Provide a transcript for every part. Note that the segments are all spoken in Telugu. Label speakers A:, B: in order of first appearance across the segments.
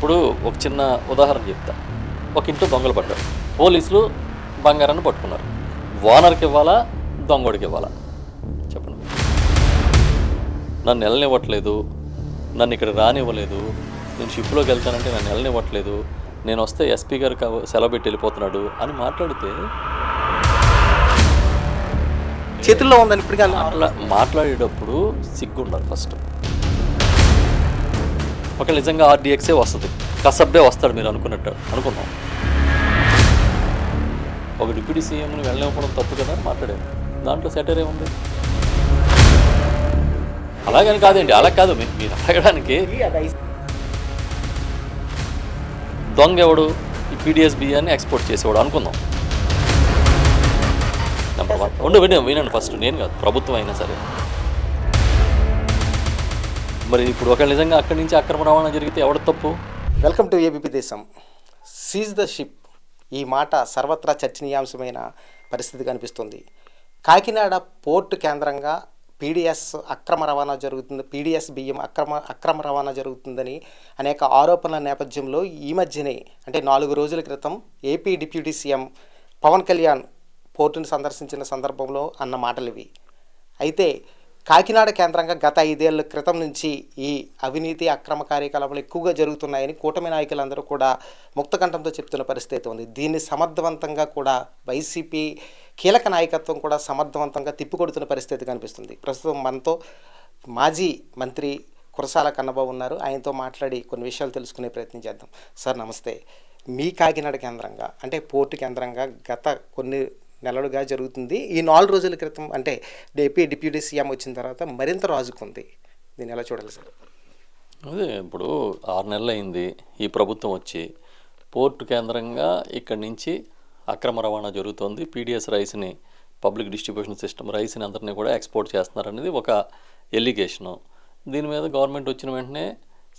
A: ఇప్పుడు ఒక చిన్న ఉదాహరణ చెప్తా. ఒక ఇంట్లో దొంగలు పడ్డారు. పోలీసులు బంగారాన్ని పట్టుకున్నారు. ఓనర్కి ఇవ్వాలా? దొంగడికి ఇవ్వాలా? చెప్పండి. నన్ను వెళ్ళనివ్వట్లేదు నన్ను ఇక్కడ రానివ్వలేదు. నేను షిప్లోకి వెళ్తానంటే నన్ను వెళ్ళనివ్వట్లేదు నేను వస్తే ఎస్పీ గారు సెలవు పెట్టి వెళ్ళిపోతున్నాడు అని మాట్లాడితే
B: చేతుల్లో ఉందని ఇప్పటికీ
A: మాట్లా మాట్లాడేటప్పుడు సిగ్గు ఉండాలి ఫస్ట్. ఒక నిజంగా ఆర్డీఎక్సే వస్తుంది? కసబ్డే వస్తాడు మీరు అనుకున్నట్టు అనుకున్నాం ఒక డిప్యూటీ సీఎంని వెళ్ళనివ్వడం తప్పు కదా అని మాట్లాడాను దాంట్లో సెటర్ ఏముంది? అలాగని కాదండి అలా కాదు మీరు అడగడానికి. దొంగ ఎవడు? ఈ పీడిఎస్ బియ్యాన్ని ఎక్స్పోర్ట్ చేసేవాడు అనుకుందాం. నెంబర్ వన్ ఉండు వినండి వినండి ఫస్ట్ నేను కాదు ప్రభుత్వం అయినా సరే. మరి ఇప్పుడు ఒక నిజంగా అక్కడి నుంచి అక్రమ రవాణా జరిగితే ఎవడ తప్పు?
B: Welcome to ABP Desam. Seize the ship ఈ మాట సర్వత్రా చర్చనీయాంశమైన పరిస్థితి కనిపిస్తుంది. కాకినాడ పోర్టు కేంద్రంగా పీడిఎస్ అక్రమ రవాణా జరుగుతుంది. పీడిఎస్ బియ్యం అక్రమ అక్రమ రవాణా జరుగుతుందని అనేక ఆరోపణల నేపథ్యంలో ఈ మధ్యనే అంటే నాలుగు రోజుల క్రితం AP deputy CM Pawan Kalyan పోర్టును సందర్శించిన సందర్భంలో అన్న మాటలు ఇవి అయితే కాకినాడ కేంద్రంగా గత ఐదేళ్ళ క్రితం నుంచి ఈ అవినీతి అక్రమ కార్యకలాపాలు ఎక్కువగా జరుగుతున్నాయని కూటమి నాయకులందరూ కూడా ముక్తకంఠంతో చెప్తున్న పరిస్థితి ఉంది. దీన్ని సమర్థవంతంగా కూడా వైసీపీ కీలక నాయకత్వం కూడా సమర్థవంతంగా తిప్పికొడుతున్న పరిస్థితి కనిపిస్తుంది. ప్రస్తుతం మనతో మాజీ మంత్రి కురసాల కన్నబాబు ఉన్నారు. ఆయనతో మాట్లాడి కొన్ని విషయాలు తెలుసుకునే ప్రయత్నం చేద్దాం. సార్ నమస్తే. మీ కాకినాడ కేంద్రంగా అంటే పోర్టు కేంద్రంగా గత కొన్ని నెలలుగా జరుగుతుంది. ఈ నాలుగు రోజుల క్రితం అంటే ఏపీ డిప్యూటీ సీఎం వచ్చిన తర్వాత మరింత రాజుకుంది. దీన్ని ఎలా చూడాలి సార్?
A: అదే ఇప్పుడు ఆరు నెలలు అయింది ఈ ప్రభుత్వం వచ్చి పోర్టు కేంద్రంగా ఇక్కడి నుంచి అక్రమ రవాణా జరుగుతోంది. పీడిఎస్ రైస్ని పబ్లిక్ డిస్ట్రిబ్యూషన్ సిస్టమ్ రైస్ని అందరినీ కూడా ఎక్స్పోర్ట్ చేస్తున్నారనేది ఒక ఎలిగేషను. దీని మీద గవర్నమెంట్ వచ్చిన వెంటనే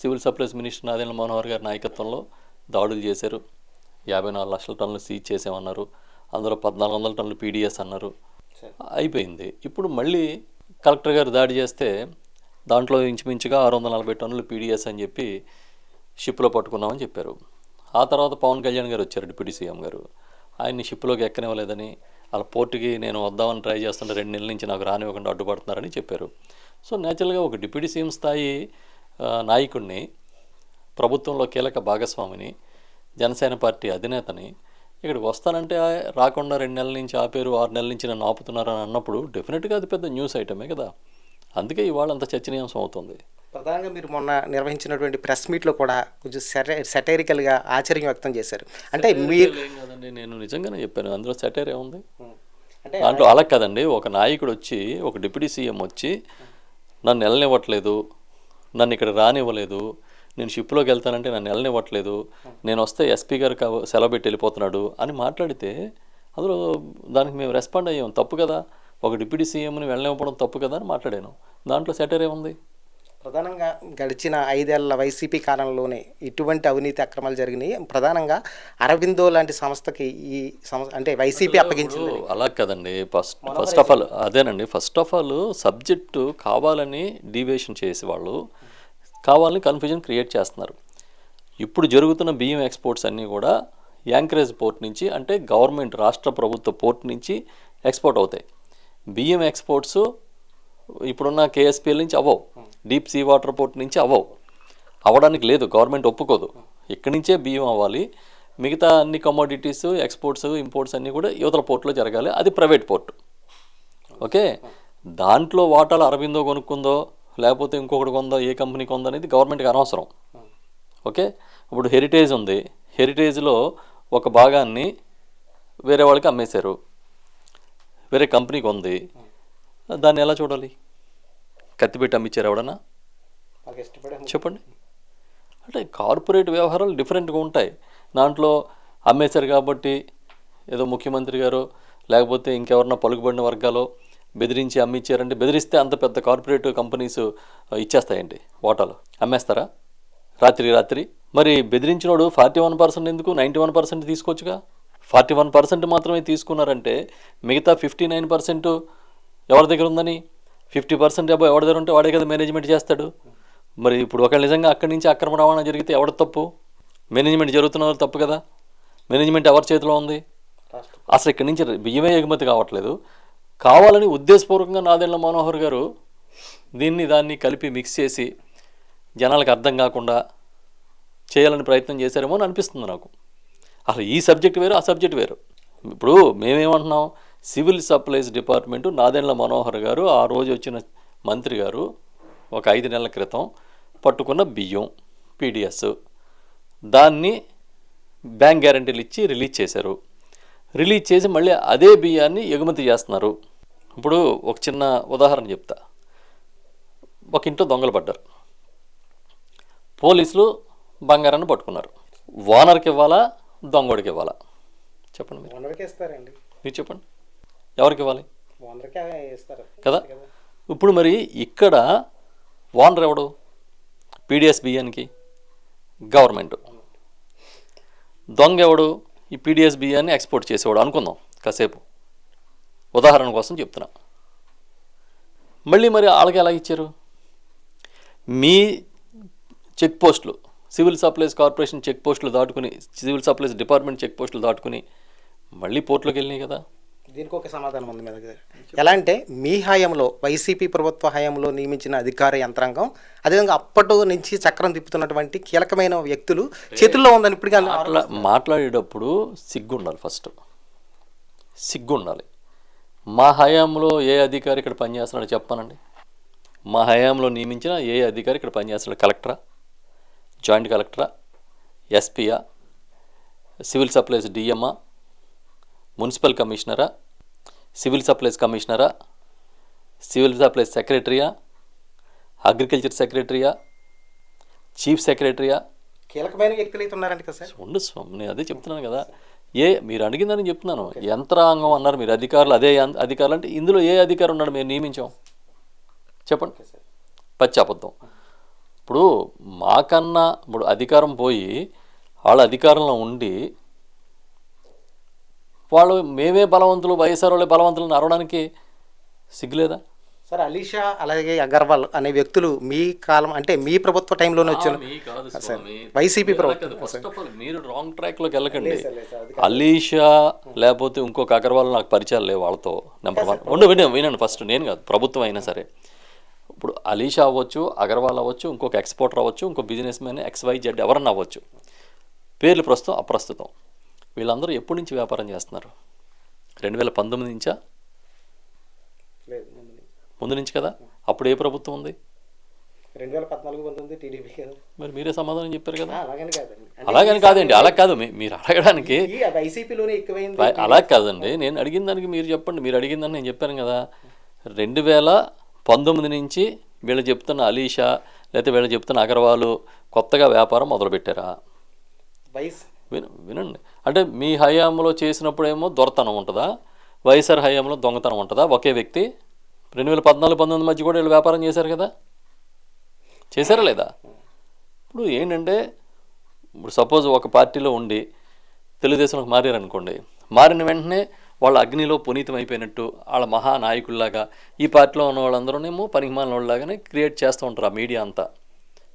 A: civil supplies minister Nadendla Manohar గారి నాయకత్వంలో దాడులు చేశారు. యాభై నాలుగు లక్షల టన్నులు సీజ్ చేసామన్నారు అందులో పద్నాలుగు వందల టన్నులు పీడిఎస్ అన్నారు. అయిపోయింది. ఇప్పుడు మళ్ళీ కలెక్టర్ గారు దాడి చేస్తే దాంట్లో ఇంచుమించుగా ఆరు వందల నలభై టన్నులు పీడిఎస్ అని చెప్పి షిప్లో పట్టుకున్నామని చెప్పారు. ఆ తర్వాత పవన్ కళ్యాణ్ గారు వచ్చారు డిప్యూటీ సీఎం గారు. ఆయన్ని షిప్లోకి ఎక్కనివ్వలేదని అలా పోర్టుకి నేను వద్దామని ట్రై చేస్తుంటే రెండు నెలల నుంచి నాకు రానివ్వకుండా అడ్డుపడుతున్నారని చెప్పారు. సో నేచురల్గా ఒక డిప్యూటీ సీఎం స్థాయి నాయకుడిని ప్రభుత్వంలో కీలక భాగస్వామిని జనసేన పార్టీ అధినేతని ఇక్కడికి వస్తానంటే రాకుండా రెండు నెలల నుంచి ఆపేరు ఆరు నెలల నుంచి నన్ను ఆపుతున్నారు అని అన్నప్పుడు డెఫినెట్గా అది పెద్ద న్యూస్ ఐటమే కదా. అందుకే ఇవాళ అంత చర్చనీయాంశం అవుతుంది.
B: ప్రధానంగా మీరు మొన్న నిర్వహించినటువంటి ప్రెస్ మీట్లో కూడా కొంచెం సెట సెటైరికల్గా ఆశ్చర్యం వ్యక్తం చేశారు. అంటే మీరు
A: కాదండి నేను నిజంగానే చెప్పాను అందులో సెటైర్ ఏముంది
B: అంటే
A: దాంట్లో అలా కదండి ఒక నాయకుడు వచ్చి ఒక డిప్యూటీ సీఎం వచ్చి నన్ను వెళ్ళనివ్వట్లేదు నన్ను ఇక్కడ రానివ్వలేదు నేను షిప్లోకి వెళ్తానంటే నన్ను వెళ్ళనివ్వట్లేదు. నేను వస్తే ఎస్పీ గారు కా- సెలవు పెట్టి వెళ్ళిపోతున్నాడు అని మాట్లాడితే అందులో దానికి మేము రెస్పాండ్ అయ్యాం. తప్పు కదా. ఒక డిప్యూటీ సీఎంని వెళ్ళనివ్వడం తప్పు కదా అని మాట్లాడాను. దాంట్లో సెటర్ ఏముంది?
B: ప్రధానంగా గడిచిన ఐదేళ్ళ వైసీపీ కాలంలోనే ఇటువంటి అవినీతి అక్రమాలు జరిగినాయి. ప్రధానంగా అరవిందో లాంటి సంస్థకి ఈ సంస్థ అంటే వైసీపీ అప్పగించింది.
A: అలా కదండి. ఫస్ట్ ఫస్ట్ ఆఫ్ ఆల్ అదేనండి. ఫస్ట్ ఆఫ్ ఆల్ సబ్జెక్టు కావాలని డీవియేషన్ చేసి వాళ్ళు కావాలని కన్ఫ్యూజన్ క్రియేట్ చేస్తున్నారు. ఇప్పుడు జరుగుతున్న బియ్యం ఎక్స్పోర్ట్స్ అన్నీ కూడా యాంకరేజ్ పోర్ట్ నుంచి అంటే గవర్నమెంట్ రాష్ట్ర ప్రభుత్వ పోర్ట్ నుంచి ఎక్స్పోర్ట్ అవుతాయి. బియ్యం ఎక్స్పోర్ట్స్ ఇప్పుడున్న కేఎస్పిఎల్ నుంచి అవ్వవు. డీప్ సీ వాటర్ పోర్ట్ నుంచి అవ్వవు. అవ్వడానికి లేదు గవర్నమెంట్ ఒప్పుకోదు. ఇక్కడి నుంచే బియ్యం అవ్వాలి. మిగతా అన్ని కమోడిటీస్ ఎక్స్పోర్ట్స్ ఇంపోర్ట్స్ అన్నీ కూడా యువతల పోర్ట్లో జరగాలి. అది ప్రైవేట్ పోర్ట్ ఓకే? దాంట్లో వాటాలు అరవిందో కొనుక్కుందో లేకపోతే ఇంకొకటి కొందో ఏ కంపెనీ కొందో అనేది గవర్నమెంట్కి అనవసరం. ఓకే? ఇప్పుడు హెరిటేజ్ ఉంది. హెరిటేజ్లో ఒక భాగాన్ని వేరే వాళ్ళకి అమ్మేశారు. వేరే కంపెనీకి ఉంది. దాన్ని ఎలా చూడాలి? కత్తిపెట్టి అమ్మిచ్చారు ఎవడన్నా? చెప్పండి. అంటే కార్పొరేట్ వ్యవహారాలు డిఫరెంట్గా ఉంటాయి. దాంట్లో అమ్మేశారు కాబట్టి ఏదో ముఖ్యమంత్రి గారు లేకపోతే ఇంకెవరన్నా పలుకుబడిన వర్గాలు బెదిరించి అమ్మిచ్చారంటే బెదిరిస్తే అంత పెద్ద కార్పొరేట్ కంపెనీస్ ఇచ్చేస్తాయండి వాటాలు. అమ్మేస్తారా? రాత్రి రాత్రి. మరి బెదిరించినోడు ఫార్టీ వన్ పర్సెంట్ ఎందుకు? నైంటీ వన్ పర్సెంట్ తీసుకోవచ్చుగా? ఫార్టీ వన్ పర్సెంట్ మాత్రమే తీసుకున్నారంటే మిగతా ఫిఫ్టీ నైన్ పర్సెంట్ ఎవరి దగ్గర ఉందని? ఫిఫ్టీ పర్సెంట్ అబ్బాయి ఎవరి దగ్గర ఉంటే వాడే కదా మేనేజ్మెంట్ చేస్తాడు. మరి ఇప్పుడు ఒకవేళ నిజంగా అక్కడి నుంచి అక్రమ రవాణా జరిగితే ఎవడ తప్పు? మేనేజ్మెంట్ జరుగుతున్న తప్పు కదా? మేనేజ్మెంట్ ఎవరి చేతిలో ఉంది? అసలు ఇక్కడి నుంచి బియ్యమే ఎగుమతి కావట్లేదు. కావాలని ఉద్దేశపూర్వకంగా నాదెండ్ల మనోహర్ గారు దీన్ని దాన్ని కలిపి మిక్స్ చేసి జనాలకు అర్థం కాకుండా చేయాలని ప్రయత్నం చేశారేమో అని అనిపిస్తుంది నాకు. అసలు ఈ సబ్జెక్ట్ వేరు ఆ సబ్జెక్ట్ వేరు. ఇప్పుడు మేమేమంటున్నాం civil supplies department Nadendla Manohar గారు ఆ రోజు వచ్చిన మంత్రి గారు ఒక ఐదు నెలల క్రితం పట్టుకున్న బియ్యం పీడిఎస్ దాన్ని బ్యాంక్ గ్యారంటీలు ఇచ్చి రిలీజ్ చేశారు. రిలీజ్ చేసి మళ్ళీ అదే బియ్యాన్ని ఎగుమతి చేస్తున్నారు. ఇప్పుడు ఒక చిన్న ఉదాహరణ చెప్తా. ఒక ఇంట్లో దొంగలు పడ్డారు. పోలీసులు బంగారాన్ని పట్టుకున్నారు. ఓనర్కి ఇవ్వాలా? దొంగోడికి ఇవ్వాలా? చెప్పండి మీరు.
B: ఓనర్కే ఇస్తారండి.
A: మీరు చెప్పండి. ఎవరికి ఇవ్వాలి?
B: ఓనర్కే ఇస్తారు.
A: కదా? ఇప్పుడు మరి ఇక్కడ ఓనర్ ఎవడు? పీడిఎస్ బియ్యానికి గవర్నమెంట్. దొంగ ఎవడు? ఈ పీడిఎస్ బియ్యాన్ని ఎక్స్పోర్ట్ చేసేవాడు అనుకుందాం కాసేపు. ఉదాహరణ కోసం చెప్తున్నా. మళ్ళీ మరి వాళ్ళకి ఎలా ఇచ్చారు? మీ చెక్ పోస్టులు సివిల్ సప్లైస్ కార్పొరేషన్ చెక్ పోస్టులు దాటుకుని సివిల్ సప్లైస్ డిపార్ట్మెంట్ చెక్ పోస్టులు దాటుకుని మళ్ళీ పోర్టులోకి వెళ్ళినాయి కదా?
B: దీనికి ఒక సమాధానం ఉంది మీ దగ్గర. ఎలా అంటే మీ హయాంలో వైసీపీ ప్రభుత్వ హయాంలో నియమించిన అధికార యంత్రాంగం అదేవిధంగా అప్పటి నుంచి చక్రం తిప్పుతున్నటువంటి కీలకమైన వ్యక్తులు చేతుల్లో ఉందని
A: మాట్లా మాట్లాడేటప్పుడు సిగ్గు ఉండాలి ఫస్ట్. సిగ్గు ఉండాలి మా హయాంలో ఏ అధికారి ఇక్కడ పనిచేస్తున్నాడో చెప్పానండి. మా హయాంలో నియమించిన ఏ అధికారి ఇక్కడ పనిచేస్తున్నాడు? కలెక్టరా? జాయింట్ కలెక్టరా? ఎస్పీయా? సివిల్ సప్లైస్ డిఎంఆ మున్సిపల్ కమిషనరా? సివిల్ సప్లైస్ కమిషనరా? సివిల్ సప్లైస్ సెక్రటరీయా? అగ్రికల్చర్ సెక్రటరీయా? చీఫ్ సెక్రటరీయా?
B: కీలకమైన వ్యక్తులు అయితే ఉన్నారండి కదా సార్.
A: ఉండు స్వామి నేను అదే చెప్తున్నాను కదా. ఏ మీరు అడిగిందని చెప్తున్నాను. యంత్రాంగం అన్నారు మీరు. అధికారులు అదే అధికారులు అంటే ఇందులో ఏ అధికారం ఉన్నాడు మేము నియమించాం? చెప్పండి. పచ్చి అబద్ధం ఇప్పుడు మాకన్నా ఇప్పుడు అధికారం పోయి వాళ్ళ అధికారంలో ఉండి వాళ్ళు మేమే బలవంతులు వైఎస్ఆర్ వాళ్ళే బలవంతులు అని అరవడానికి సిగ్గులేదా?
B: సార్ అలీషా అలాగే అగర్వాల్ అనే వ్యక్తులు మీ కాలం అంటే మీ ప్రభుత్వ టైంలోనే వచ్చారు. వైసీపీ ప్రభుత్వం.
A: మీరు రాంగ్ ట్రాక్లోకి వెళ్ళకండి. అలీషా లేకపోతే ఇంకొక అగర్వాల్ నాకు పరిచయాలు లేవు వాళ్ళతో. నెంబర్ వన్ ఉండు వినండి వినండి ఫస్ట్ నేను కాదు ప్రభుత్వం అయినా సరే. ఇప్పుడు అలీషా అవ్వచ్చు అగర్వాల్ అవ్వచ్చు ఇంకొక ఎక్స్పోర్టర్ అవ్వచ్చు ఇంకో బిజినెస్ మ్యాన్ ఎక్స్వై జెడ్ ఎవరన్నా అవ్వచ్చు. పేర్లు ప్రస్తుతం అప్రస్తుతం. వీళ్ళందరూ ఎప్పటి నుంచి వ్యాపారం చేస్తున్నారు? రెండు వేల పంతొమ్మిది నుంచా?
B: లేదు ముందు నుంచి.
A: కదా? అప్పుడు ఏ ప్రభుత్వం ఉంది?
B: రెండు వేల పద్నాలుగు పంతొమ్మిది టీడీపీ
A: మరి మీరే సమాధానం చెప్పారు కదా?
B: అలాగని కాదండి.
A: అలాగని కాదండి అలా కాదు. మీరు అడగడానికి
B: వైసీపీలోనే ఎక్కువైంది.
A: అలా కాదండి. నేను అడిగిన దానికి మీరు చెప్పండి. మీరు అడిగిన దాన్ని నేను చెప్పాను కదా. రెండు వేల పంతొమ్మిది నుంచి వీళ్ళు చెప్తున్న అలీషా లేకపోతే వీళ్ళు చెప్తున్న అగర్వాలు కొత్తగా వ్యాపారం మొదలుపెట్టారా?
B: వైస్
A: విన వినండి. అంటే మీ హయాంలో చేసినప్పుడేమో దొరతనం ఉంటుందా? వైఎస్ఆర్ హయాంలో దొంగతనం ఉంటుందా? ఒకే వ్యక్తి రెండు వేల పద్నాలుగు పంతొమ్మిది మధ్య కూడా వీళ్ళు వ్యాపారం చేశారు కదా? చేశారా లేదా? ఇప్పుడు ఏంటంటే ఇప్పుడు సపోజ్ ఒక పార్టీలో ఉండి తెలుగుదేశంలోకి మారారనుకోండి మారిన వెంటనే వాళ్ళ అగ్నిలో పునీతం అయిపోయినట్టు వాళ్ళ మహానాయకుల్లాగా ఈ పార్టీలో ఉన్న వాళ్ళందరూనేమో పనికిమాలిన వాళ్ళలాగానే క్రియేట్ చేస్తూ ఉంటారు ఆ మీడియా అంతా.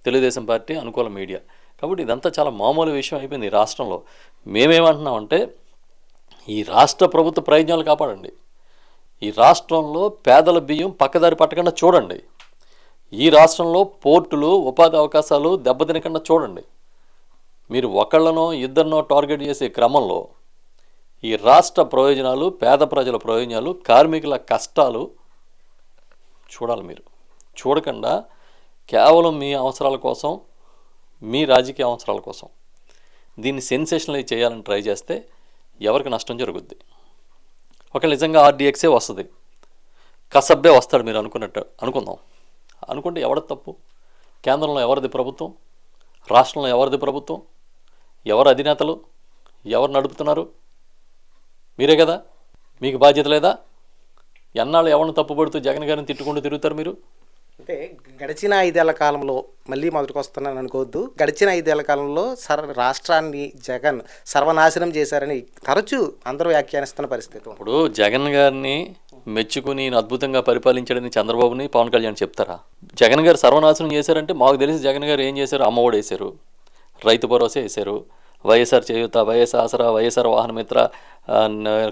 A: తెలుగుదేశం పార్టీ అనుకూల మీడియా. కాబట్టి ఇదంతా చాలా మామూలు విషయం అయిపోయింది ఈ రాష్ట్రంలో. మేమేమంటున్నామంటే ఈ రాష్ట్ర ప్రభుత్వ ప్రయోజనాలు కాపాడండి. ఈ రాష్ట్రంలో పేదల బియ్యం పక్కదారి పట్టకుండా చూడండి. ఈ రాష్ట్రంలో పోర్టులు ఉపాధి అవకాశాలు దెబ్బతినకుండా చూడండి. మీరు ఒకళ్ళనో ఇద్దరినో టార్గెట్ చేసే క్రమంలో ఈ రాష్ట్ర ప్రయోజనాలు పేద ప్రజల ప్రయోజనాలు కార్మికుల కష్టాలు చూడాలి మీరు. చూడకుండా కేవలం మీ అవసరాల కోసం మీ రాజకీయ అవసరాల కోసం దీన్ని సెన్సేషనలైజ్ చేయాలని ట్రై చేస్తే ఎవరికి నష్టం జరుగుద్ది? ఒక నిజంగా ఆర్డీఎక్సే వస్తుంది? కసబ్బే వస్తాడు మీరు అనుకున్నట్టు అనుకుందాం. అనుకుంటే ఎవరి తప్పు? కేంద్రంలో ఎవరిది ప్రభుత్వం? రాష్ట్రంలో ఎవరిది ప్రభుత్వం? ఎవరు అధినేతలు? ఎవరు నడుపుతున్నారు? మీరే కదా? మీకు బాధ్యత లేదా? ఎన్నాళ్ళు ఎవరిని తప్పుపడుతూ జగన్ గారిని తిట్టుకుంటూ తిరుగుతారు మీరు?
B: అంటే గడిచిన ఐదేళ్ళ కాలంలో మళ్ళీ మొదటికి వస్తున్నాను అనుకోవద్దు. గడిచిన ఐదేళ్ళ కాలంలో సర్ రాష్ట్రాన్ని జగన్ సర్వనాశనం చేశారని తరచూ అందరూ వ్యాఖ్యానిస్తున్న పరిస్థితి
A: ఇప్పుడు జగన్ గారిని మెచ్చుకుని అద్భుతంగా పరిపాలించాడని చంద్రబాబుని పవన్ కళ్యాణ్ చెప్తారా? జగన్ గారు సర్వనాశనం చేశారంటే మాకు తెలిసి జగన్ గారు ఏం చేశారు? అమ్మఒడి వేశారు రైతు భరోసా వేశారు వైఎస్ఆర్ చేయూత వైఎస్ఆర్ ఆసరా వైఎస్ఆర్ వాహన మిత్ర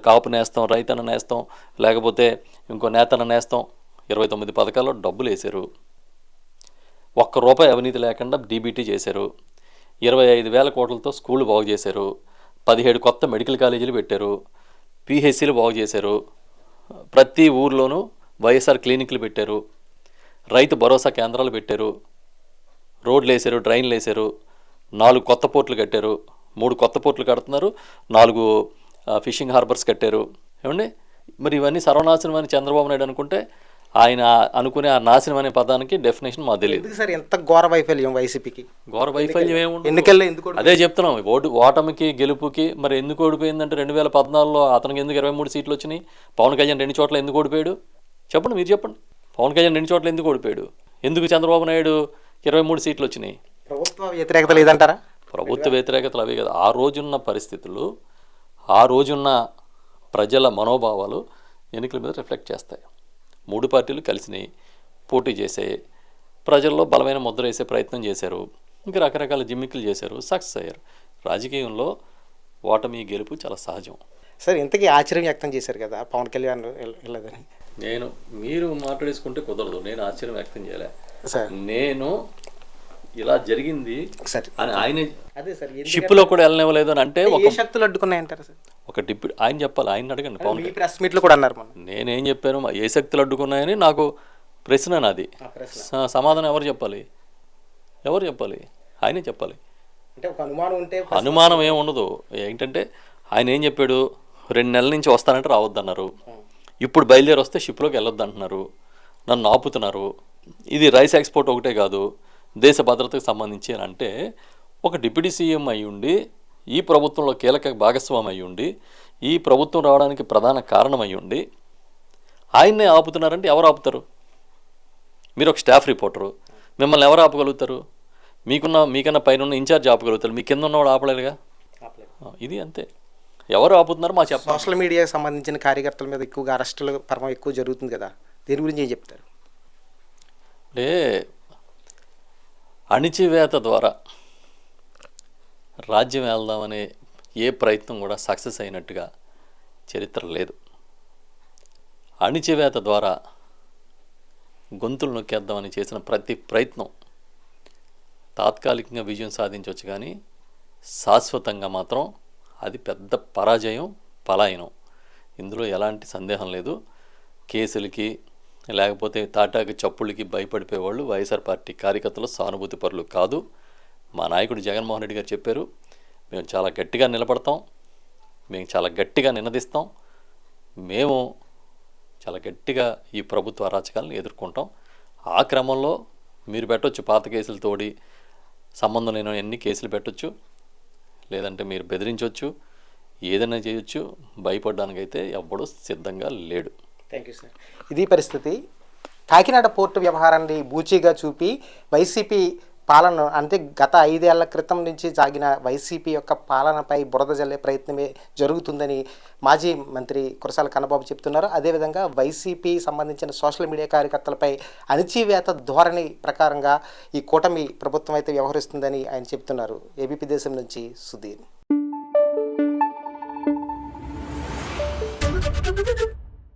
A: కాపు నేస్తాం రైతన్న నేస్తాం లేకపోతే ఇంకో నేతన్న నేస్తాం ఇరవై తొమ్మిది పథకాల్లో డబ్బులు వేశారు. ఒక్క రూపాయి అవినీతి లేకుండా డీబీటీ చేశారు. ఇరవై ఐదు వేల కోట్లతో స్కూళ్ళు బాగు చేశారు. పదిహేడు కొత్త మెడికల్ కాలేజీలు పెట్టారు. పిహెచ్సీలు బాగు చేశారు. ప్రతి ఊర్లోనూ వైఎస్ఆర్ క్లినిక్లు పెట్టారు. రైతు భరోసా కేంద్రాలు పెట్టారు. రోడ్లు వేసారు డ్రైన్లు వేసారు నాలుగు కొత్త పోర్ట్లు కట్టారు. మూడు కొత్త పోర్ట్లు కడుతున్నారు. నాలుగు ఫిషింగ్ హార్బర్స్ కట్టారు. ఏమండి? మరి ఇవన్నీ సర్వనాశనం అని చంద్రబాబు నాయుడు అనుకుంటే ఆయన అనుకునే ఆ నాశనం అనే పదానికి డెఫినేషన్ మాకు తెలియదు.
B: సార్ ఎంత ఘోర వైఫల్యం వైసీపీకి?
A: ఘోర వైఫల్యం ఏముంటుంది
B: ఎన్నికల్లో ఎందుకు?
A: అదే చెప్తున్నాం ఓటు ఓటమికి గెలుపుకి మరి ఎందుకు ఓడిపోయిందంటే రెండు వేల పద్నాలుగులో అతనికి ఎందుకు ఇరవై మూడు సీట్లు వచ్చినాయి? పవన్ కళ్యాణ్ రెండు చోట్ల ఎందుకు ఓడిపోయాడు? చెప్పండి మీరు చెప్పండి. పవన్ కళ్యాణ్ రెండు చోట్ల ఎందుకు ఓడిపోయాడు? ఎందుకు చంద్రబాబు నాయుడు ఇరవై మూడు సీట్లు వచ్చినాయి?
B: ప్రభుత్వ వ్యతిరేకత లేదంటారా
A: ప్రభుత్వ వ్యతిరేకతలు అవి కదా. ఆ రోజున్న పరిస్థితులు ఆ రోజున్న ప్రజల మనోభావాలు ఎన్నికల మీద రిఫ్లెక్ట్ చేస్తాయి. మూడు పార్టీలు కలిసినాయి పోటీ చేసాయి ప్రజల్లో బలమైన ముద్ర వేసే ప్రయత్నం చేశారు. ఇంకా రకరకాల జిమ్మికులు చేశారు. సక్సెస్ అయ్యారు. రాజకీయంలో ఓటమి గెలుపు చాలా సహజం.
B: సార్ ఇంతకీ ఆశ్చర్యం వ్యక్తం చేశారు కదా పవన్ కళ్యాణ్ వెళ్ళదని
A: నేను మీరు మాట్లాడేసుకుంటే కుదరదు. నేను ఆశ్చర్యం వ్యక్తం చేయలే.
B: సార్.
A: నేను ఇలా జరిగింది
B: సార్.
A: అని ఆయన
B: అదే సార్ ఎందుకంటే-
A: షిప్లో కూడా వెళ్ళనివ్వలేదు అని అంటే ఒక
B: ఏ శక్తులు అడ్డుకున్నాయంటారు సార్?
A: ఒక డిప్యూటీ ఆయన చెప్పాలి ఆయన అడగండి పవన్
B: మీ ప్రెస్ మీట్లో కూడా అన్నారు మనం
A: నేనేం చెప్పాను మా ఏ శక్తులు అడ్డుకున్నాయని నాకు ప్రశ్న నాది. స- సమాధానం ఎవరు చెప్పాలి? ఎవరు చెప్పాలి? ఆయనే చెప్పాలి.
B: అంటే ఒక అనుమానం ఉంటే
A: అనుమానం ఏం ఉండదు. ఏంటంటే ఆయన ఏం చెప్పాడు? రెండు నెలల నుంచి వస్తానంటే రావద్దన్నారు. ఇప్పుడు బయలుదేరి వస్తే షిప్లోకి వెళ్ళొద్దు అంటున్నారు నన్ను ఆపుతున్నారు. ఇది రైస్ ఎక్స్పోర్ట్ ఒకటే కాదు. దేశ భద్రతకు సంబంధించి అని అంటే ఒక డిప్యూటీ సీఎం అయి ఉండి ఈ ప్రభుత్వంలో కీలక భాగస్వామి అయి ఉండి ఈ ప్రభుత్వం రావడానికి ప్రధాన కారణం అయి ఉండి ఆయన్నే ఆపుతున్నారంటే ఎవరు ఆపుతారు? మీరు ఒక స్టాఫ్ రిపోర్టరు మిమ్మల్ని ఎవరు ఆపగలుగుతారు? మీకున్న మీకన్నా పైన ఉన్న ఇన్ఛార్జ్ ఆపగలుగుతారు మీ కింద ఉన్నవాడు ఆపలేరుగా ఇది అంతే. ఎవరు ఆపుతున్నారు మా చెప్ప
B: సోషల్ మీడియాకి సంబంధించిన కార్యకర్తల మీద ఎక్కువగా అరెస్టుల పర్వం ఎక్కువ జరుగుతుంది కదా దీని గురించి ఏం చెప్తారు?
A: అంటే అణిచివేత ద్వారా రాజ్యం వెళ్దామనే ఏ ప్రయత్నం కూడా సక్సెస్ అయినట్టుగా చరిత్ర లేదు. అణిచివేత ద్వారా గొంతులు నొక్కేద్దామని చేసిన ప్రతి ప్రయత్నం తాత్కాలికంగా విజయం సాధించవచ్చు కానీ శాశ్వతంగా మాత్రం అది పెద్ద పరాజయం పలాయనం. ఇందులో ఎలాంటి సందేహం లేదు. కేసులకి లేకపోతే తాటాకి చప్పుళ్ళకి భయపడిపోయేవాళ్ళు వైఎస్ఆర్ పార్టీ కార్యకర్తలు సానుభూతి పరులు కాదు. మా నాయకుడు జగన్మోహన్ రెడ్డి గారు చెప్పారు మేము చాలా గట్టిగా నిలబడతాం మేము చాలా గట్టిగా నినదిస్తాం మేము చాలా గట్టిగా ఈ ప్రభుత్వ అరాచకాలను ఎదుర్కొంటాం. ఆ క్రమంలో మీరు పెట్టొచ్చు పాత కేసులు తోడి సంబంధం లేని ఎన్ని కేసులు పెట్టొచ్చు లేదంటే మీరు బెదిరించవచ్చు ఏదైనా చేయొచ్చు భయపడడానికైతే ఎవ్వడూ సిద్ధంగా లేడు.
B: థ్యాంక్ యూ సార్ ఇది పరిస్థితి. కాకినాడ పోర్టు వ్యవహారాన్ని బూచీగా చూపి వైసీపీ పాలన అంటే గత ఐదేళ్ళ క్రితం నుంచి సాగిన వైసీపీ యొక్క పాలనపై బురద జల్లే ప్రయత్నమే జరుగుతుందని మాజీ మంత్రి కురసాల కన్నబాబు చెప్తున్నారు. అదేవిధంగా వైసీపీ సంబంధించిన సోషల్ మీడియా కార్యకర్తలపై అణిచివేత ధోరణి ప్రకారంగా ఈ కూటమి ప్రభుత్వం అయితే వ్యవహరిస్తుందని ఆయన చెప్తున్నారు. ఏబీపీ దేశం నుంచి సుధీర్.